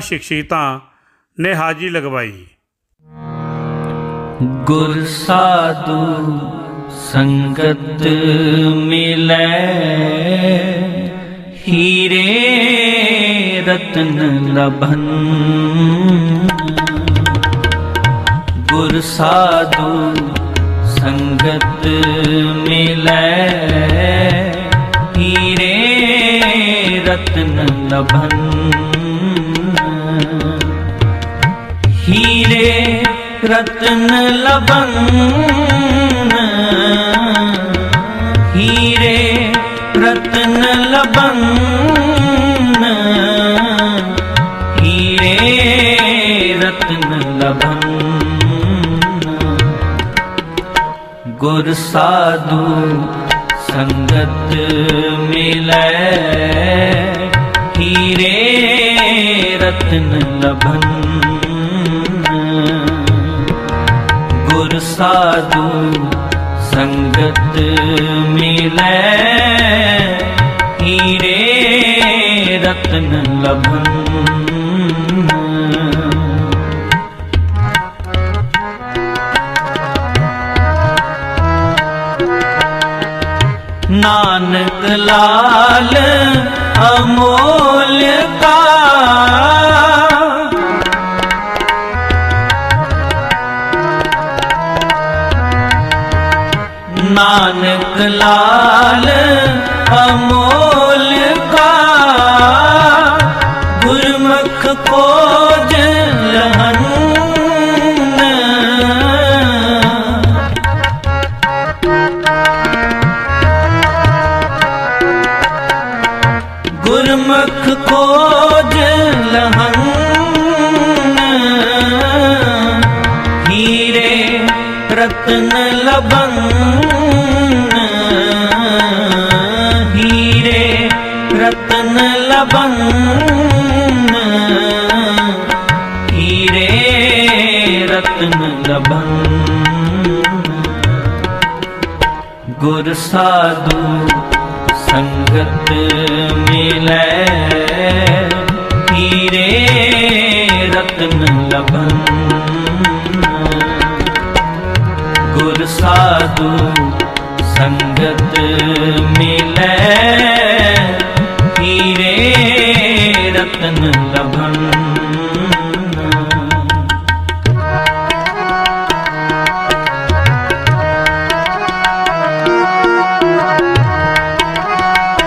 ਸ਼ਿਕਸ਼ਿਤਾਂ ਨੇ ਹਾਜ਼ਰੀ ਲਗਵਾਈ। ਗੁਰ ਸਾਧੂ ਸੰਗਤ ਮਿਲੈ, ਹੀਰੇ ਰਤਨ ਲਭਨ। ਗੁਰ ਸਾਧੂ ਸੰਗਤ ਮਿਲੈ, ਹੀਰੇ ਰਤਨ ਲਭਨ। ਹੀਰੇ ਰਤਨ ਲਬਨ। ਹੀਰੇ ਰਤਨ ਲਬਨ। ਹੀਰੇ ਰਤਨ ਲਬਨ। ਗੁਰ ਸਾਧੂ ਸੰਗਤ ਮਿਲੈ। ਹੀਰੇ ਰਤਨ ਲਬਨ। ਸਾਧੂ ਸੰਗਤ ਮਿਲੈ। ਹੀਰੇ ਰਤਨ ਲਭਨ। ਨਾਨਕ ਲਾਲ ਅਮੋਲ ਨਾਨਕ ਲਾਲ ਅਮੋਲ ਕਾ ਗੁਰਮੁਖ ਕੋਜ ਲਹਨ ਗੁਰਮੁਖ ਕੋਜ ਲਹਨ ਹੀਰੇ ਰਤਨ ਲਬਨ ਰਤਨ ਲਬਨ ਹੀਰੇ ਰਤਨ ਲਬਨ ਗੁਰ ਸਾਧੂ ਸੰਗਤ ਮਿਲੈ ਹੀਰੇ ਰਤਨ ਲਬਨ ਗੁਰ ਸਾਧੂ ਸੰਗਤ ਮਿਲੈ